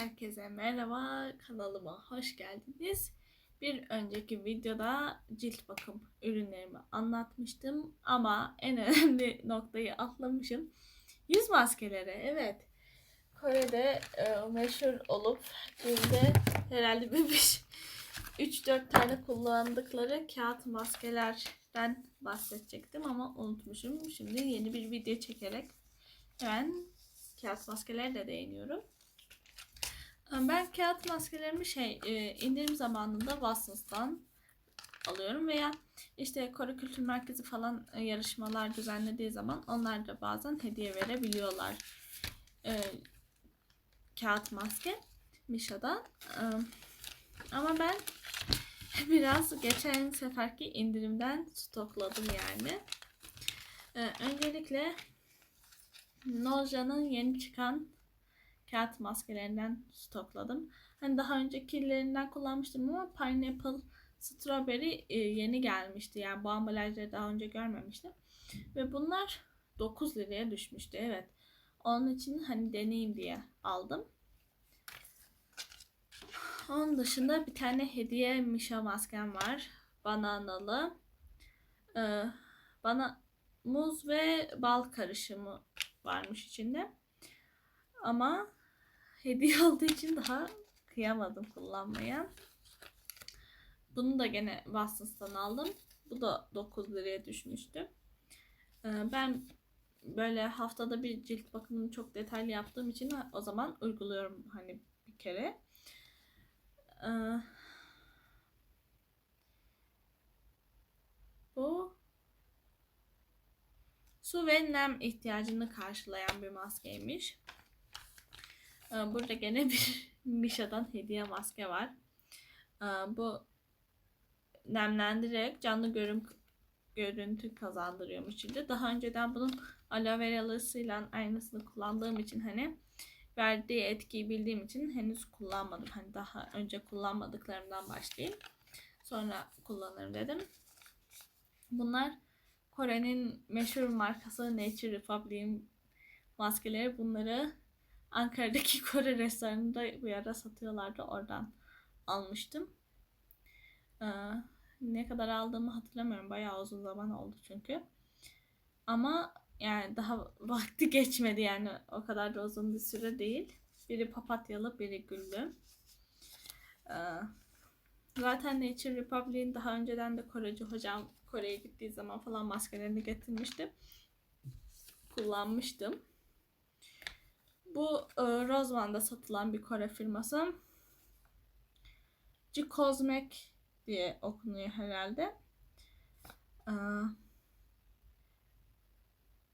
Herkese merhaba, kanalıma hoş geldiniz. Bir önceki videoda cilt bakım ürünlerimi anlatmıştım ama en önemli noktayı atlamışım. Yüz maskeleri, evet. Kore'de e, meşhur olup günde herhalde bir 3-4 tane kullandıkları kağıt maskelerden bahsedecektim ama unutmuşum. Şimdi yeni bir video çekerek hemen kağıt maskelere de değiniyorum. Ben kağıt maskelerimi şey e, indirim zamanında Watsons'tan alıyorum veya işte Kore Kültür Merkezi falan e, yarışmalar düzenlediği zaman onlar da bazen hediye verebiliyorlar. E, kağıt maske Misha'dan. Ama ben biraz geçen seferki indirimden stokladım yani. Öncelikle Noja'nın yeni çıkan kağıt maskelerinden stokladım. Hani daha öncekilerinden kullanmıştım ama Pineapple Strawberry e, yeni gelmişti. Yani bu ambalajları daha önce görmemiştim. Ve bunlar 9 liraya düşmüştü. Evet. Onun için hani deneyeyim diye aldım. Onun dışında bir tane hediye Misha maskem var. Bananalı. Ee, bana muz ve bal karışımı varmış içinde. Ama hediye olduğu için daha kıyamadım kullanmaya. Bunu da gene Watsons'tan aldım. Bu da 9 liraya düşmüştü. Ee, ben böyle haftada bir cilt bakımını çok detaylı yaptığım için o zaman uyguluyorum hani bir kere. Ee, bu su ve nem ihtiyacını karşılayan bir maskeymiş. Ee, burada gene bir Misha'dan hediye maske var. Ee, bu nemlendirerek canlı görün görüntü kazandırıyormuş şimdi. Daha önceden bunun aloe veralısıyla aynısını kullandığım için hani verdiği etkiyi bildiğim için henüz kullanmadım. Hani daha önce kullanmadıklarımdan başlayayım. Sonra kullanırım dedim. Bunlar Kore'nin meşhur markası Nature Republic'in maskeleri. Bunları Ankara'daki Kore restoranında bir ara satıyorlardı. Oradan almıştım. Ee, ne kadar aldığımı hatırlamıyorum. Bayağı uzun zaman oldu çünkü. Ama yani daha vakti geçmedi yani o kadar da uzun bir süre değil. Biri papatyalı, biri güllü. Ee, zaten Nature Republic'in daha önceden de Koreci hocam Kore'ye gittiği zaman falan maskelerini getirmişti. Kullanmıştım. Bu e, Roseman'da satılan bir Kore firması. G Cosmic diye okunuyor herhalde. E,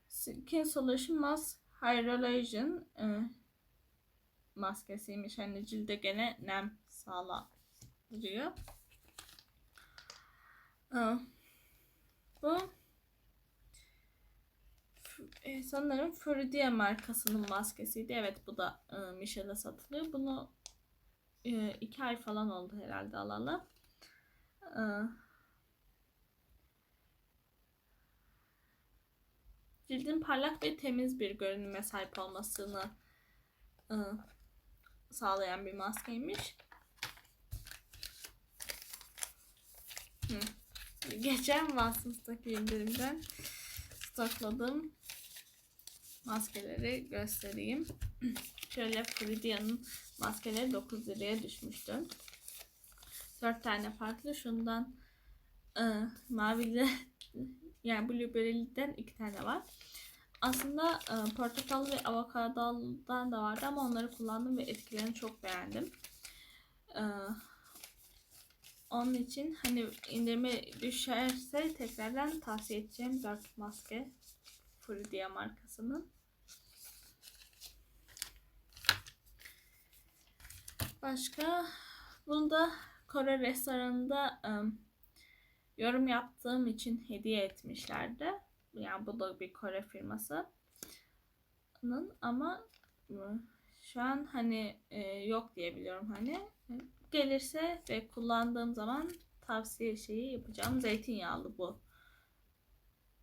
Skin Solution Mask Hydrogen e, maskesiymiş. Hani cilde gene nem sağlıyor. E, bu e, sanırım Floridia markasının maskesiydi. Evet bu da e, Michel'e satılıyor. Bunu e, iki ay falan oldu herhalde alalı. E, cildin parlak ve temiz bir görünüme sahip olmasını e, sağlayan bir maskeymiş. Hı. Geçen Watsons'taki indirimden stokladım maskeleri göstereyim. Şöyle Floridia'nın maskeleri 9 liraya düşmüştü. 4 tane farklı. Şundan e, mavili yani blueberry'den 2 tane var. Aslında e, portakal ve avokadodan da vardı ama onları kullandım ve etkilerini çok beğendim. E, onun için hani indirime düşerse tekrardan tavsiye edeceğim 4 maske Floridia markasının. Başka bunu da Kore restoranında um, yorum yaptığım için hediye etmişlerdi. Yani bu da bir Kore firmasının ama şu an hani e, yok diye biliyorum hani gelirse ve kullandığım zaman tavsiye şeyi yapacağım. Zeytinyağlı bu.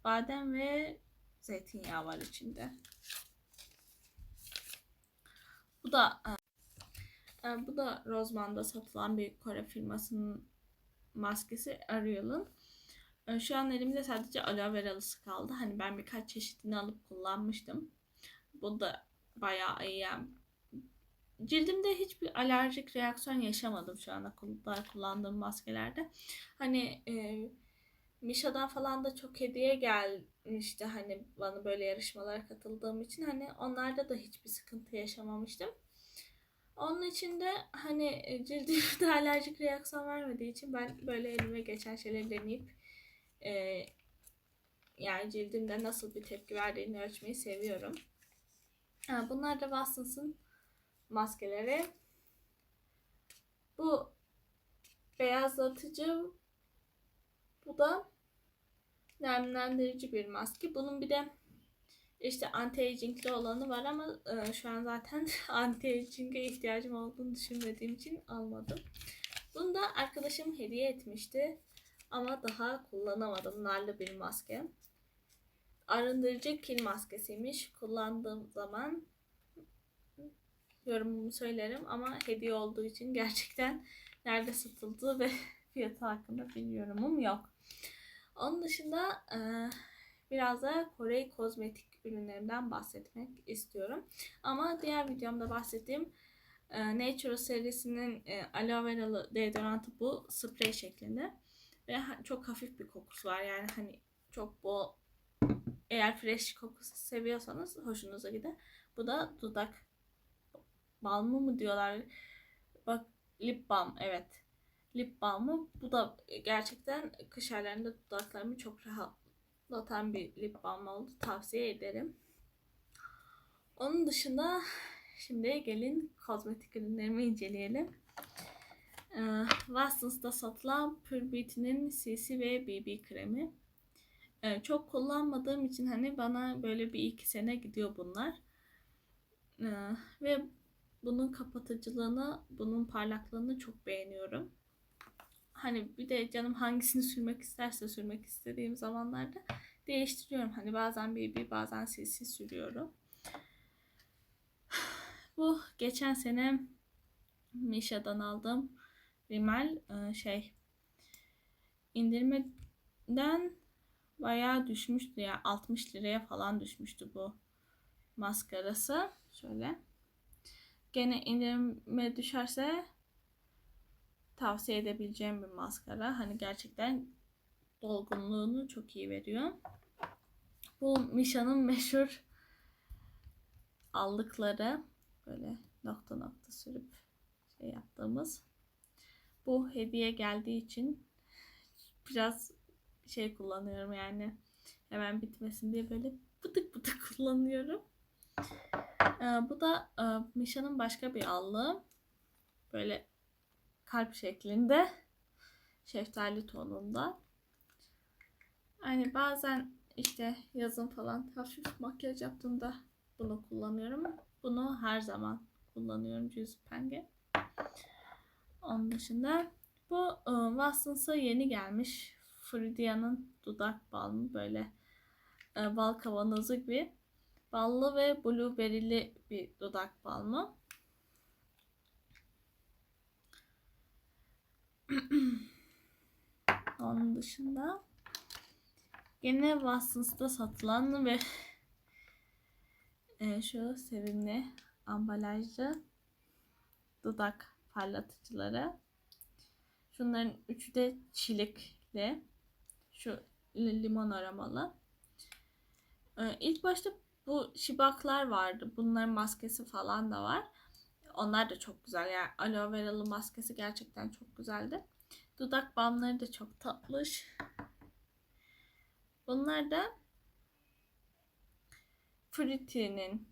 Badem ve zeytinyağı var içinde. Bu da E, bu da Roseman'da satılan bir Kore firmasının maskesi Ariel'ın. E, şu an elimde sadece aloe veralısı kaldı. Hani ben birkaç çeşidini alıp kullanmıştım. Bu da bayağı iyi. Yani cildimde hiçbir alerjik reaksiyon yaşamadım şu ana kadar kullandığım maskelerde. Hani e, Misha'dan falan da çok hediye gelmişti hani bana böyle yarışmalara katıldığım için hani onlarda da hiçbir sıkıntı yaşamamıştım. Onun için de hani e, cildimde alerjik reaksiyon vermediği için ben böyle elime geçen şeyleri deneyip e, yani cildimde nasıl bir tepki verdiğini ölçmeyi seviyorum. Bunlar da Watsons'ın maskeleri. Bu beyazlatıcı bu da nemlendirici bir maske. Bunun bir de işte anti-aging'li olanı var ama e, şu an zaten anti-aging'e ihtiyacım olduğunu düşünmediğim için almadım. Bunu da arkadaşım hediye etmişti. Ama daha kullanamadım. Narlı bir maske. Arındırıcı kil maskesiymiş. Kullandığım zaman yorumumu söylerim ama hediye olduğu için gerçekten nerede satıldığı ve fiyatı hakkında bir yorumum yok. Onun dışında e, biraz da Kore kozmetik ürünlerinden bahsetmek istiyorum. Ama diğer videomda bahsettiğim e, Nature serisinin e, aloe veralı deodorantı bu sprey şeklinde. Ve çok hafif bir kokusu var. Yani hani çok bol eğer fresh kokusu seviyorsanız hoşunuza gider. Bu da dudak balmı mı diyorlar? Bak lip balm evet. Lip balmı. Bu da gerçekten kış aylarında dudaklarımı çok rahatlatan bir lip balm oldu. Tavsiye ederim. Onun dışında şimdi gelin kozmetik ürünlerimi inceleyelim. Ee, Watsons'da satılan Pure Beauty'nin CC ve BB kremi. Ee, çok kullanmadığım için hani bana böyle bir iki sene gidiyor bunlar. Ee, ve bunun kapatıcılığını, bunun parlaklığını çok beğeniyorum. Hani bir de canım hangisini sürmek isterse sürmek istediğim zamanlarda değiştiriyorum. Hani bazen BB bazen CC sürüyorum. Bu geçen sene Misha'dan aldığım rimel e, şey indirmeden bayağı düşmüştü ya yani 60 liraya falan düşmüştü bu maskarası. Şöyle. Gene indirime düşerse tavsiye edebileceğim bir maskara. Hani gerçekten dolgunluğunu çok iyi veriyor. Bu Misha'nın meşhur aldıkları böyle nokta nokta sürüp şey yaptığımız bu hediye geldiği için biraz şey kullanıyorum yani hemen bitmesin diye böyle bıtık bıtık kullanıyorum. Ee, bu da e, Misha'nın başka bir allığı. Böyle kalp şeklinde. Şeftali tonunda. Hani bazen işte yazın falan hafif makyaj yaptığımda bunu kullanıyorum. Bunu her zaman kullanıyorum Juicy Penge. Onun dışında bu e, Watsons'a yeni gelmiş. Fridia'nın dudak balmı böyle e, bal kavanozu gibi. Ballı ve blueberry'li bir dudak balmı. Onun dışında Gene Watsons'ta satılan ve e, şu sevimli ambalajlı dudak parlatıcıları. Şunların üçü de çilekli. Şu limon aromalı. Ee, ilk başta bu şibaklar vardı. Bunların maskesi falan da var. Onlar da çok güzel. Yani aloe veralı maskesi gerçekten çok güzeldi. Dudak balmları da çok tatlış. Bunlar da Fruity'nin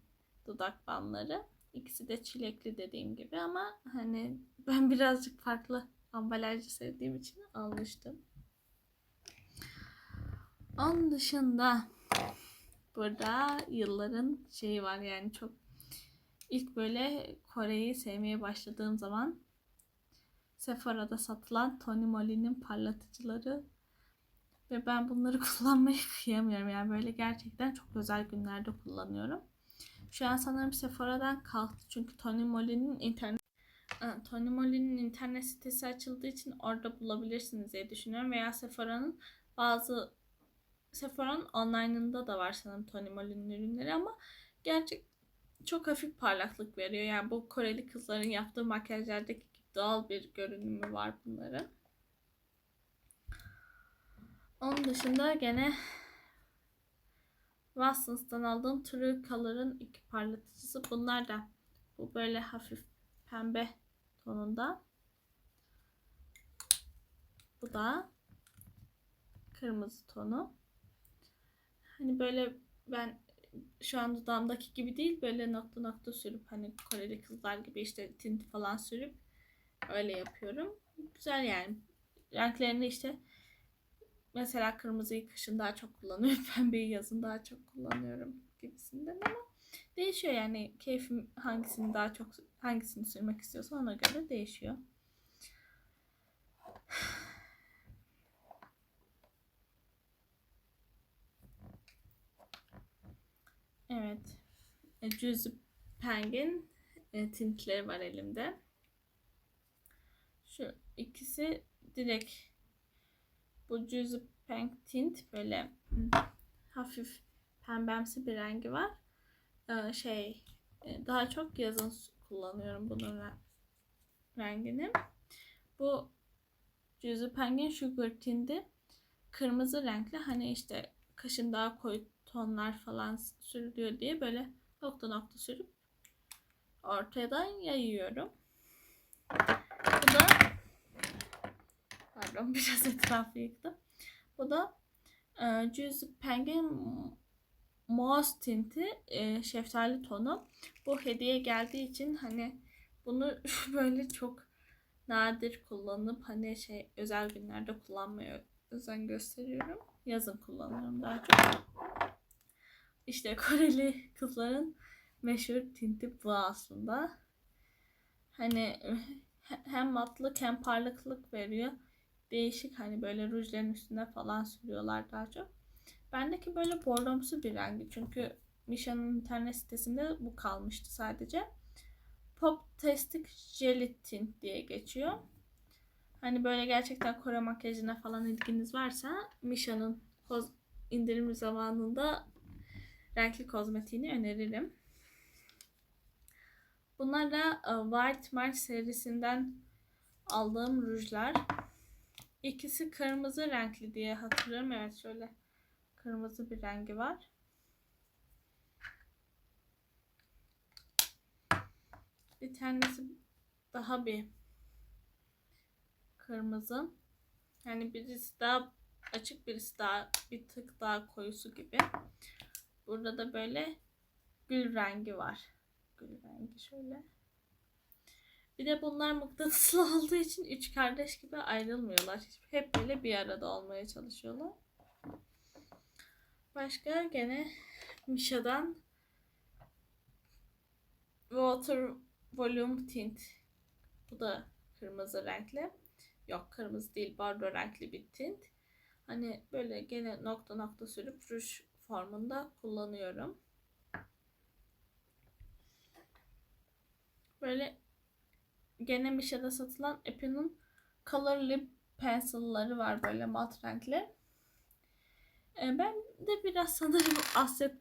dudak balmları. İkisi de çilekli dediğim gibi ama hani ben birazcık farklı ambalajı sevdiğim için almıştım. Onun dışında burada yılların şeyi var yani çok ilk böyle Kore'yi sevmeye başladığım zaman Sephora'da satılan Tony Moly'nin parlatıcıları ve ben bunları kullanmayı kıyamıyorum. Yani böyle gerçekten çok özel günlerde kullanıyorum. Şu an sanırım Sephora'dan kalktı. Çünkü Tony Moly'nin internet Tony Moly'nin internet sitesi açıldığı için orada bulabilirsiniz diye düşünüyorum. Veya Sephora'nın bazı Sephora'nın online'ında da var sanırım Tony Moly'nin ürünleri ama gerçek çok hafif parlaklık veriyor. Yani bu Koreli kızların yaptığı makyajlardaki doğal bir görünümü var bunların. Onun dışında gene Watsons'tan aldığım True Color'ın iki parlatıcısı. Bunlar da bu böyle hafif pembe tonunda. Bu da kırmızı tonu. Hani böyle ben şu an dudağımdaki gibi değil böyle nokta nokta sürüp hani Koreli kızlar gibi işte tint falan sürüp öyle yapıyorum. Güzel yani. Renklerini işte mesela kırmızıyı kışın daha çok kullanıyorum. Pembeyi yazın daha çok kullanıyorum gibisinden ama değişiyor yani keyfim hangisini daha çok hangisini sürmek istiyorsa ona göre değişiyor. Evet. E, Juicy Penguin e, tintleri var elimde. Şu ikisi direkt bu Juicy Pink tint böyle hafif pembemsi bir rengi var. Ee, şey e, daha çok yazın kullanıyorum bunun re- rengini. Bu Juicy Penguin Sugar Tint'i kırmızı renkli hani işte kışın daha koyu tonlar falan sürülüyor diye böyle nokta nokta sürüp ortadan yayıyorum. Bu da pardon biraz etrafı yıktım. Bu da e, Juicy Penguin Mouse tinti e, şeftali tonu. Bu hediye geldiği için hani bunu böyle çok nadir kullanıp hani şey özel günlerde kullanmaya özen gösteriyorum. Yazın kullanıyorum daha çok. İşte Koreli kızların meşhur tinti bu aslında. Hani hem matlık hem parlaklık veriyor. Değişik hani böyle rujların üstüne falan sürüyorlar daha çok. Bendeki böyle bordomsu bir rengi. Çünkü Misha'nın internet sitesinde bu kalmıştı sadece. Pop Tastic Jelly Tint diye geçiyor. Hani böyle gerçekten Kore makyajına falan ilginiz varsa Misha'nın indirim zamanında renkli kozmetiğini öneririm. Bunlar da e, White March serisinden aldığım rujlar. İkisi kırmızı renkli diye hatırlıyorum. Evet şöyle kırmızı bir rengi var. Bir tanesi daha bir kırmızı. Yani birisi daha açık birisi daha bir tık daha koyusu gibi. Burada da böyle gül rengi var. Gül rengi şöyle. Bir de bunlar mıknatıslı olduğu için üç kardeş gibi ayrılmıyorlar. Hep böyle bir arada olmaya çalışıyorlar. Başka gene Misha'dan Water Volume Tint. Bu da kırmızı renkli. Yok kırmızı değil bordo renkli bir tint. Hani böyle gene nokta nokta sürüp ruj formunda kullanıyorum. Böyle gene bir şeyde satılan Epi'nin Color Lip Pencil'ları var böyle mat renkli. E, ben de biraz sanırım Asya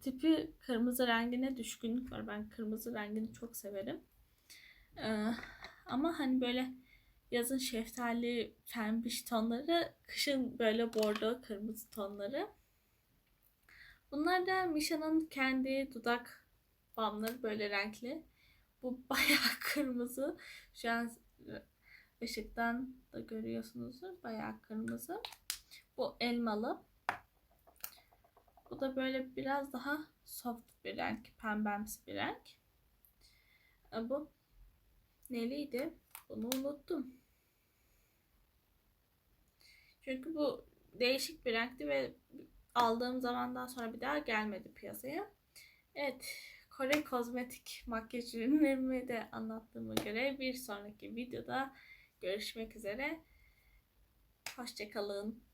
tipi kırmızı rengine düşkünlük var. Ben kırmızı rengini çok severim. E, ama hani böyle yazın şeftali, pembiş tonları, kışın böyle bordo kırmızı tonları. Bunlar da Misha'nın kendi dudak balmları böyle renkli. Bu bayağı kırmızı. Şu an ışıktan da görüyorsunuzdur. Bayağı kırmızı. Bu elmalı. Bu da böyle biraz daha soft bir renk. Pembemsi bir renk. E, bu neliydi? Bunu unuttum. Çünkü bu değişik bir renkti ve aldığım zamandan sonra bir daha gelmedi piyasaya. Evet, Kore kozmetik makyaj ürünlerimi de anlattığıma göre bir sonraki videoda görüşmek üzere. Hoşçakalın.